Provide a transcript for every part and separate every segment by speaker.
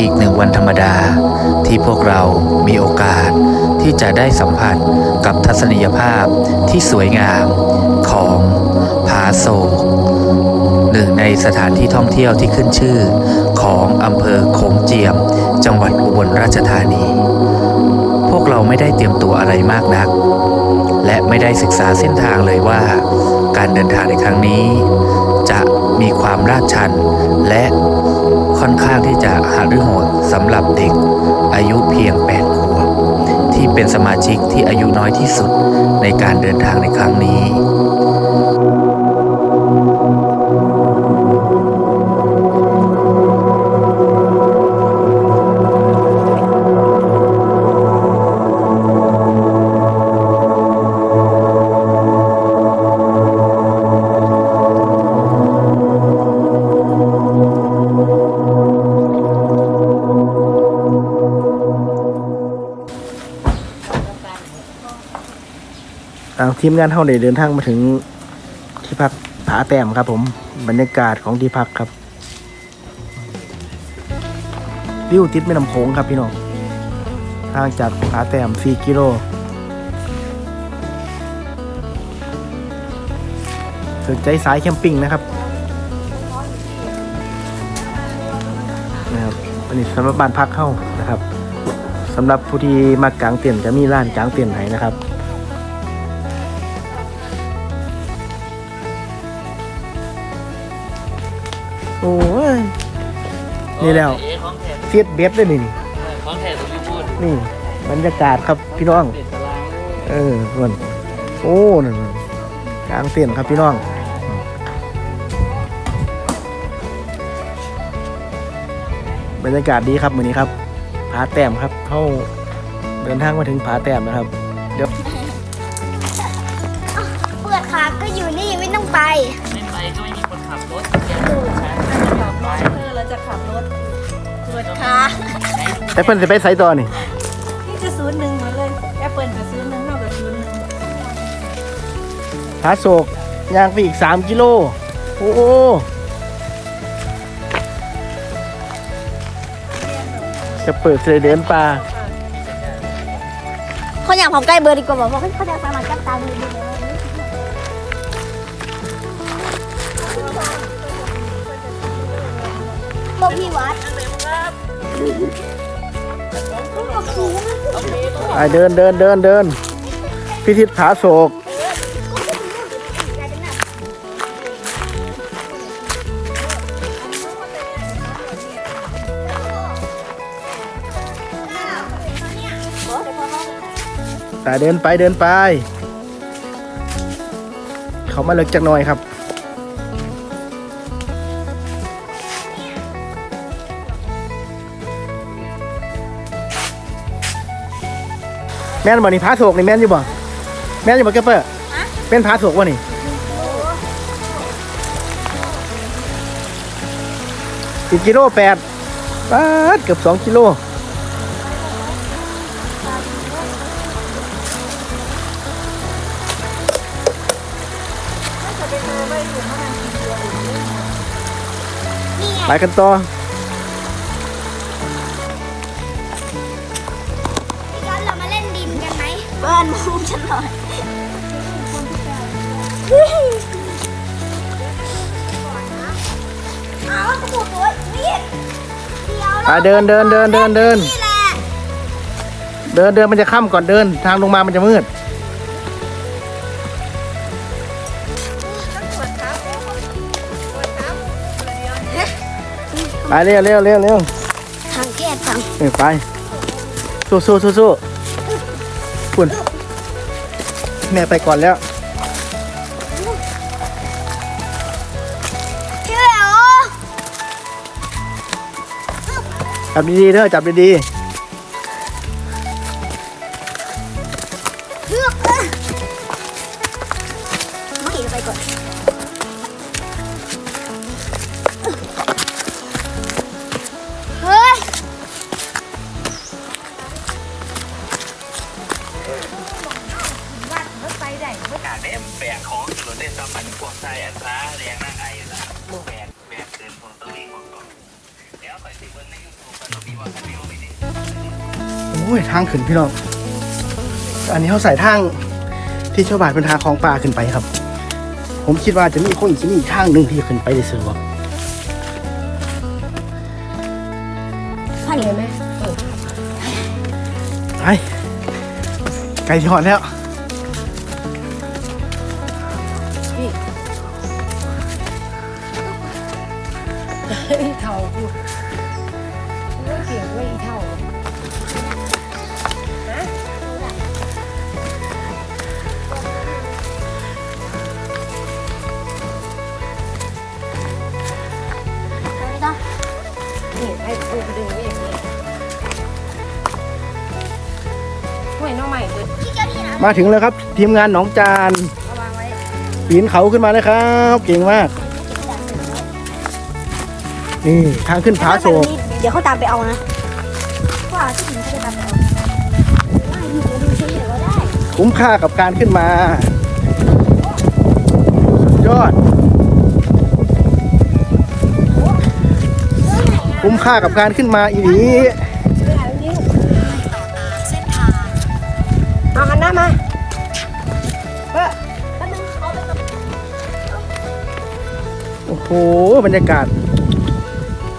Speaker 1: อีกหนึ่งวันธรรมดา ที่พวกเรามีโอกาส ที่จะได้สัมผัสกับทัศนียภาพที่สวยงามของผาโศกหนึ่งในสถานที่ท่องเที่ยวที่ขึ้นชื่อของอำเภอโขงเจียม จังหวัดอุบลราชธานี พวกเราไม่ได้เตรียมตัวอะไรมากนัก และไม่ได้ศึกษาเส้นทางเลยว่า การเดินทางในครั้งนี้ จะมีความลาดชันและ ค่อนข้างที่จะหารือโหดสำหรับเด็กอายุเพียง 8 ขวบ ที่เป็นสมาชิกที่อายุน้อยที่สุดในการเดินทางในครั้งนี้
Speaker 2: ทีมงานเท่าได้เดินทางมาถึงที่พักผาแต้มครับ ผมบรรยากาศของที่พักครับวิวติดแม่น้ำโขงครับพี่น้องห่างจากผาแต้ม 4 กิโลสนใจสายแคมปิ้งนะครับนะครับอันนี้สำหรับบ้านพักเข้านะครับสำหรับผู้ที่มากางเต็นท์จะมีร้านกางเต็นท์ให้นะครับ โอ้ย นี่แล้ว
Speaker 3: เอ๊ะของแท้
Speaker 2: เฟียดเบสเลยนี่
Speaker 3: ของแท้ต้องมีพูด
Speaker 2: นี่ บรรยากาศครับพี่น้อง
Speaker 3: เด็ดตาราง
Speaker 2: เออส่วนโอ้นั่นน่ะกลางเต็นท์ครับพี่น้อง บรรยากาศดีครับมือนี้ครับผาแต้มครับเข้าเดินทางมาถึงผาแต้มนะครับ เดี๋ยว
Speaker 4: เปิดขาก็อยู่นี่ไม่ต้องไป
Speaker 3: ไม่ไปก็ไม่มีคนขับรถ
Speaker 5: ขับรถ เธอเราจะขับรถเปิดขา
Speaker 2: แต่เพิ่นจะไปไสต่อนี่
Speaker 5: ที่จะศูนย์หนึ่งมาเลยแอปเปิลกับศูนย์หนึ่งเท่ากับศูนย์หนึ่ง
Speaker 2: ผาโศกย่างไปอีก3กิโล โอ้โหจะเปิดเสยเดินป่า
Speaker 4: คนอยากผมใกล้เบอร์ดีกว่าบอกว่าเขาอยากไปมาจับตาดูดู
Speaker 2: ไปเดินเดินเดินเดินพิธิตผาโศกแต่เดินไปเดินไป เขามาเลิกจักหน่อยครับ ม่นบ่นี่ผาโศกนี่แม่นอยู่บ่แม่นอยู่บ่แกเปอร์เป็นผาโศกบ่นี่สิบกิโลแปดปาดเกือบสองกิโล
Speaker 4: ไป
Speaker 2: กันต่อ
Speaker 4: หน่อยเอาสมุดโอ๊ยนี่เดี๋ยว
Speaker 2: ไปเดินเดินเดินเดินเดิน
Speaker 4: นี่แหละ
Speaker 2: เดินเดินมันจะค่ำก่อนเดิน ทางลงมามันจะมืด ไปเร็วเร็วเร็วเร็ว
Speaker 4: ทางแก้ทาง
Speaker 2: เออไป สู้สู้สู้สู้คุณ แม่ไปก่อนแล้ว
Speaker 4: พี่เหรอ
Speaker 2: จับดีๆเด้อจับดี
Speaker 4: เอ้ย
Speaker 2: ทางขึ้นพี่น้อง อันนี้เขาใส่ทางที่ชาวบ้านเป็นทางของป่าขึ้นไปครับ ผมคิดว่าจะมีคนจะมีอีกทางหนึ่งที่ขึ้นไปได้สะดวก
Speaker 5: ท่านเลยไหม
Speaker 2: ไปไกลที่หอดแล้ว
Speaker 5: มา
Speaker 2: ถึงแล้วครับ ทีมงานหนองจาน
Speaker 5: เอาวางไว้
Speaker 2: ปีนเขาขึ้นมาเลยครับ เก่งมาก นี่ทางขึ้นผาโศก
Speaker 4: เดี๋ยวเขาตามไปเอานะว่าที่ถึงเขาจะตามไปเอาไม่อยู่ดูเฉยๆก็ได้
Speaker 2: คุ้มค่ากับการขึ้นมาสุดยอด คุ้มค่ากับการขึ้นมาอีห
Speaker 5: หบ
Speaker 2: รรยากาศ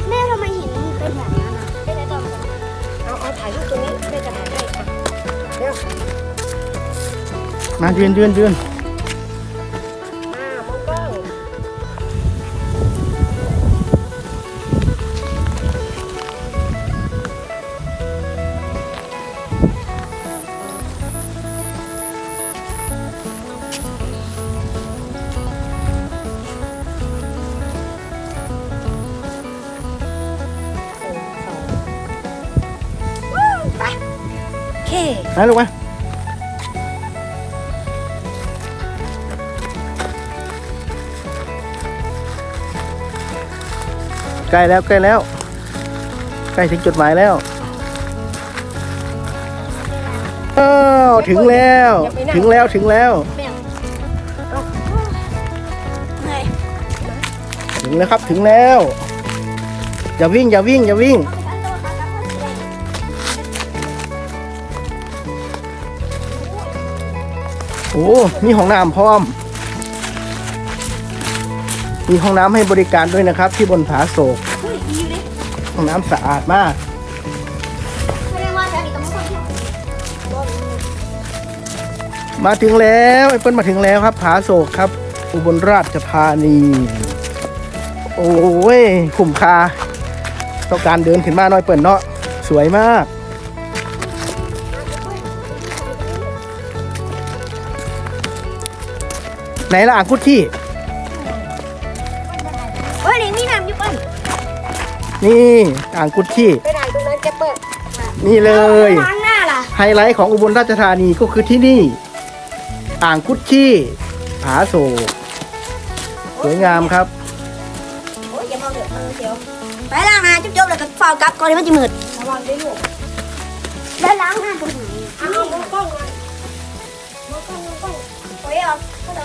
Speaker 4: แม่ทำไมหินมันเป็นแบบนั้นอะเป็นอะไรตอน
Speaker 5: เอาเอาถ่ายรูปตรงนี้แม่จะถ่ายให้ค่ะเร็ว
Speaker 2: มายืนยืนยืน นะลูกมาใกล้แล้วใกล้แล้ว ใกล้ถึงจุดหมายแล้วอ้าวถึงแล้ว ถึงแล้วถึงแล้ว
Speaker 4: เหนื่อย
Speaker 2: ถึงแล้วครับถึงแล้ว อย่าวิ่งอย่าวิ่งอย่าวิ่ง โอ้มีห้องน้ำพร้อม มีห้องน้ำให้บริการด้วยนะครับ ที่บนผาโศกห้องน้ำสะอาดมาก
Speaker 4: มา
Speaker 2: ถึงแล้วไอ้เปิ้ลมาถึงแล้วครับ ผาโศกครับ อุบลราชธานี โอ้ยคุ้มค่าต้องการเดินขึ้นมาหน่อยเปิ่นเนาะสวยมาก ไหนล่ะอ่างคุดขี้
Speaker 4: เฮ้ยนี่มีน้ำอยู่เปิ้ล
Speaker 2: นี่อ่างกุดขี้
Speaker 5: ไปไหนตรงนั้นจะเปิด
Speaker 2: นี่เลย
Speaker 4: ล้างหน้าล่ะ
Speaker 2: ไฮไลท์ของอุบลราชธานีก็คือที่นี่ อ่างกุดขี้ผาโศกสวยงามครับ
Speaker 4: โอ้ยอย่ามาเดือดเดี๋ยวไปล้างหน้าจุ๊บๆแล้วก็เฝ้ากลับก่อนที่มันจะมืด
Speaker 5: ระวังด้วยลูก
Speaker 4: แล้วล้างหน้าตรงไหน
Speaker 5: เอาเอามองกล้องเลยมองกล้องมองกล้อง
Speaker 4: โอ้ยเอาเขาจะ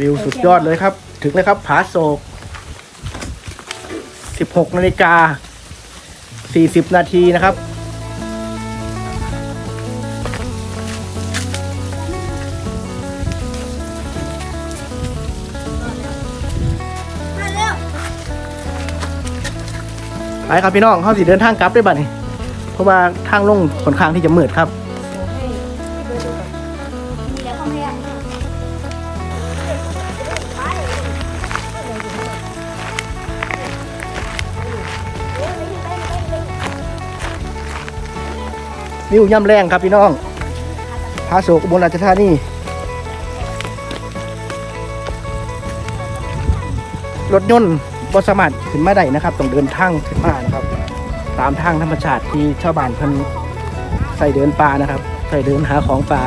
Speaker 2: วิวสุดยอดเลยครับ ถึงแล้วครับ ผาโศก 16นาฬิกา 40 นาทีนะครับ
Speaker 4: มาเร็ว
Speaker 2: ไปครับพี่น้องเขาสิเดินทางกลับได้บัดนี้ เพราะว่าทางลงค่อนข้างที่จะมืดครับ
Speaker 4: วิว
Speaker 2: ย่ำแรงครับพี่น้องผาโศกอุบลราชธานีรถยนต์บสามารถขึ้นมาได้นะครับต้องเดินทางขึ้นมานะครับ ตามทางธรรมชาติที่ชาวบ้านเพิ่นใส่เดินป่านะครับ ใส่เดินหาของป่า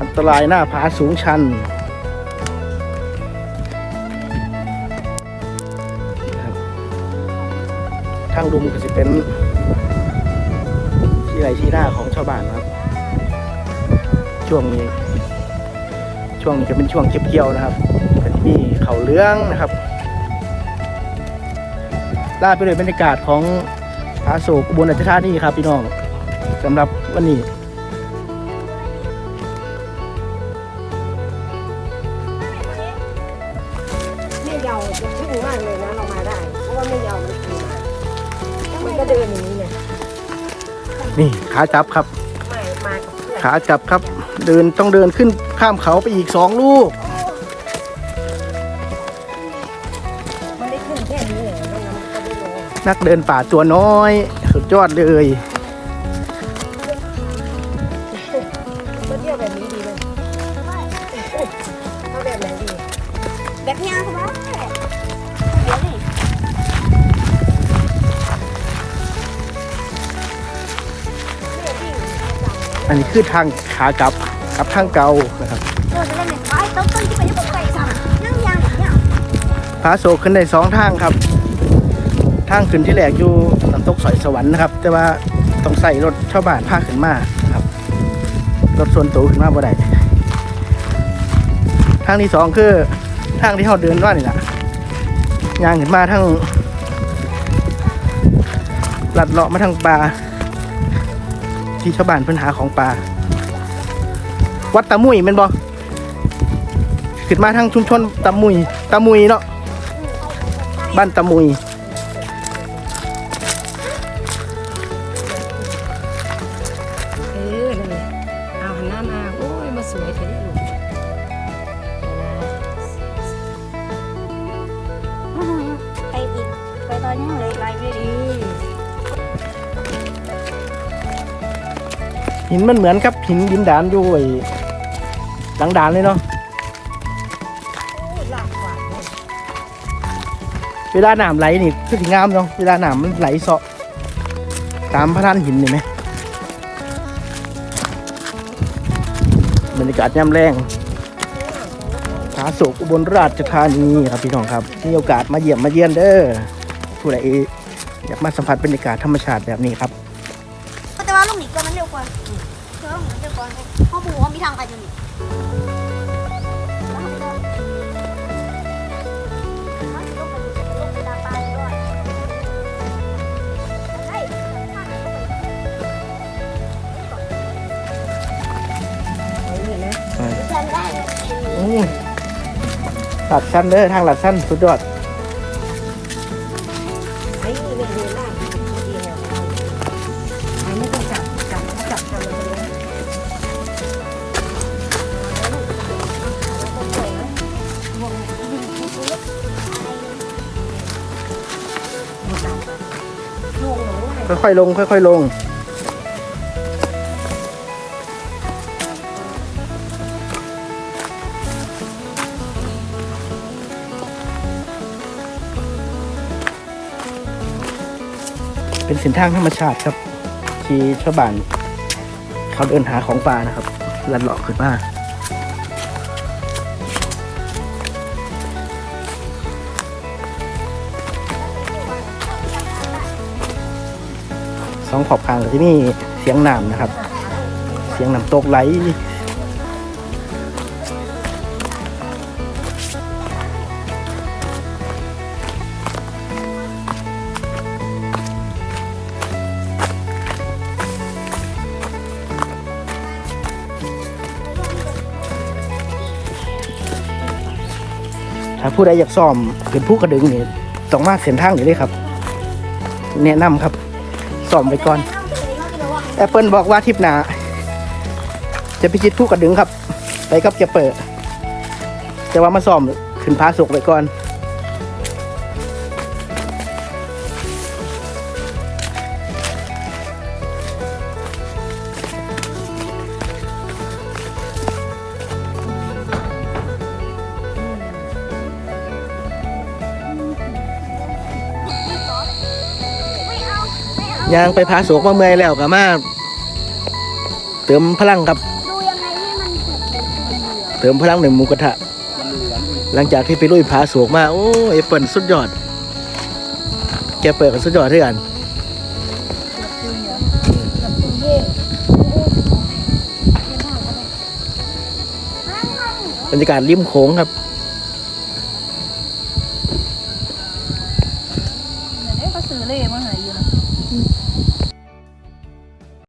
Speaker 2: อันตรายหน้าผาสูงชัน ทางดุมก็จะเป็นที่ไรที่หน้าของชาวบ้านครับ ช่วงนี้ ช่วงนี้จะเป็นช่วงเก็บเกี่ยวนะครับก็จะมีเขาเลื้องนะครับล่าไปเลยบรรยากาศของอาโศกอุบลราชธานีครับพี่น้องสำหรับวันนี้
Speaker 5: ก็เดินอย่างนี้ไง
Speaker 2: นี่ขากลับครับ
Speaker 5: ไม่มากับเพื่อน
Speaker 2: ขากลับครับ เดินต้องเดินขึ้นข้ามเขาไปอีกสองลูก
Speaker 5: มันได้ขึ้นแค่นี้เองแล้วมันก็ได้ลง
Speaker 2: นักเดินป่าตัวน้อย สุดยอดเลย
Speaker 5: อันนี้
Speaker 2: คือทางขากลับกับทางเก่านะครับ
Speaker 5: เออจะเล่นเนี่ยไปต้า
Speaker 2: โศกขึ้นได้สองทางครับ ทางขึ้นที่แรกอยู่น้ำตกสอยสวรรค์นะครับ แต่ว่าต้องใส่รถชาวบ้านพาขึ้นมาครับ รถส่วนตัวขึ้นมาบ่ได้ทางที่สองคือทางที่เราเดินว่านี่แหละย่างขึ้นมาทางลัดเลาะมาทางป่า ที่ชาวบ้านเพิ่นหาของป่า วัดตะมุยแม่นบ่ขึ้นมาทางชุมชนตะมุยตะมุยเนาะบ้านตะมุย
Speaker 5: เออนั่เอาหันหน้ามาโอ้ยมาสวยเธอได้ลูก
Speaker 4: ไปอีกไปตอนนี้เลยไลฟ์ดี
Speaker 2: หินมันเหมือนกับหินดินดานอยู่ไอ้หลังดานเลยเนาะ
Speaker 5: หลาหนา
Speaker 2: น้ำไหลนี่คือสิงามเนาะเวลาหน้ำมันไหลเสาะตามพระธานหินเห็นไหมบรรยากาศยามแรงผาโศกอุบลราชธานีครับพี่น้องครับมีโอกาสมาเยี่ยมมาเยี่ยนเด้อผู้ใดอยากมาสัมผัสบรรยากาศธรรมชาติแบบนี้ครับ
Speaker 4: ต่ว่าลูกหนีตัวมันเร็วกว่าเชื่อมันเร็วกว่าเขาบอกว่ามีทางไปอยู่นี่จำได้
Speaker 2: อืมหลัดสั้นเด้อทางหลัดสั้นสุดยอด ค่อยๆลง ค่อยๆลง เป็นเส้นทางธรรมชาติครับ ที่ชาวบ้านเขาเดินหาของป่านะครับลัดเลาะขึ้นมา องขอบทางก็จะมีเสียงน้ำนะครับ เสียงน้ำตกไหลถ้าผู้ใดอยากซ้อมขึ้นภูกระดึงนี่ต้องมาเส้นทางนี้เลยครับ แนะนำครับ อมไปก่อนแอปเปิลบอกว่าทิปหนา จะพิชิตผู้กระดึงครับ ไปกับเกเปิด แต่ว่ามาซ่อมขึ้นพาสุกไปก่อน ยางไปพาโศกมาเมื่อยแล้วก็มาเติมพลังครับ
Speaker 4: ดูยังไงให้มันถูกเป็นเหยื่อ
Speaker 2: เติมพลังในหมูกระทะหลังจากที่ไปลุยผาโศกมา โอ้เอเปิลสุดยอด แกเปิดกันสุดยอดด้วยกัน
Speaker 5: เย่
Speaker 2: รยากาศริมโขงครับ